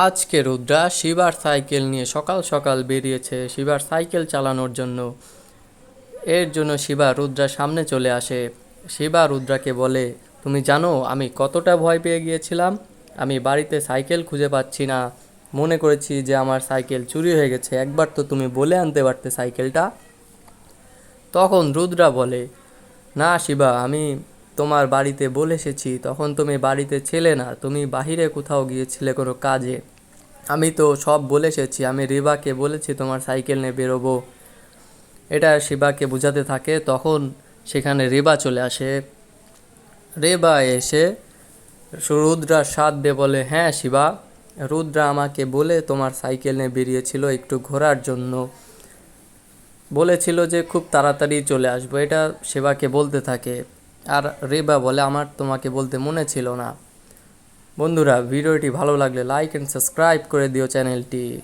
আজকে রুদ্রা শিবার সাইকেল নিয়ে সকাল সকাল বেরিয়েছে শিবার সাইকেল চালানোর জন্য। এর জন্য শিবা রুদ্রার সামনে চলে আসে। শিবা রুদ্রাকে বলে, তুমি জানো, আমি কতটা ভয় পেয়ে গিয়েছিলাম? আমি বাড়িতে সাইকেল খুঁজে পাচ্ছি না। মনে করেছি যে আমার সাইকেল চুরি হয়ে গেছে। একবার তো তুমি বলে আনতে পারতে সাইকেলটা? তখন রুদ্রা বলে, না শিবা, আমি তোমার বাড়িতে বলে এসেছি, তখন তুমি বাড়িতে ছিলে না, তুমি বাহিরে কোথাও গিয়েছিলে কোনো কাজে। আমি তো সব বলে এসেছি, আমি রিবাকে বলেছি তোমার সাইকেল নিয়ে বেরোবো। এটা শিবাকে বোঝাতে থাকে, তখন সেখানে রেবা চলে আসে। রেবা এসে রুদ্রার সাথ দিয়ে বলে হ্যাঁ শিবা, রুদ্রা আমাকে বলে তোমার সাইকেল নিয়ে বেরিয়েছিল একটু ঘোরার জন্য। বলেছিল যে খুব তাড়াতাড়ি চলে আসব। এটা সেবাকে বলতে থাকে। আর রেবা বলে আমার তোমাকে বলতে মনে ছিল না। বন্ধুরা, ভিডিওটি ভালো লাগলে লাইক অ্যান্ড সাবস্ক্রাইব করে দিও চ্যানেলটি।